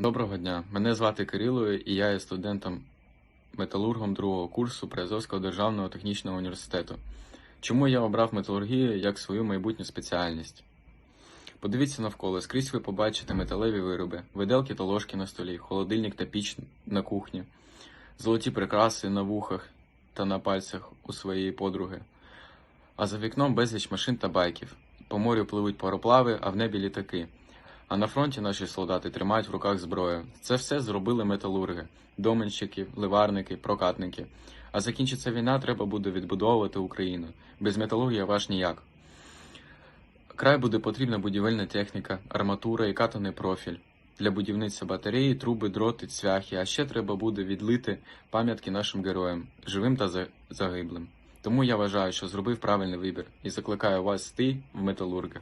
Доброго дня. Мене звати Кирило, і я є студентом металургом другого курсу Приазовського державного технічного університету. Чому я обрав металургію як свою майбутню спеціальність? Подивіться навколо, скрізь ви побачите металеві вироби, виделки та ложки на столі, холодильник та піч на кухні, золоті прикраси на вухах та на пальцях у своєї подруги. А за вікном безліч машин та байків. По морю пливуть пароплави, а в небі літаки. А на фронті наші солдати тримають в руках зброю. Це все зробили металурги, доменщики, ливарники, прокатники. А закінчиться війна, треба буде відбудовувати Україну. Без металургії ваш ніяк. Край буде потрібна будівельна техніка, арматура і катаний профіль. Для будівництва батареї, труби, дроти, цвяхи, а ще треба буде відлити пам'ятки нашим героям, живим та загиблим. Тому я вважаю, що зробив правильний вибір і закликаю вас йти в металурги.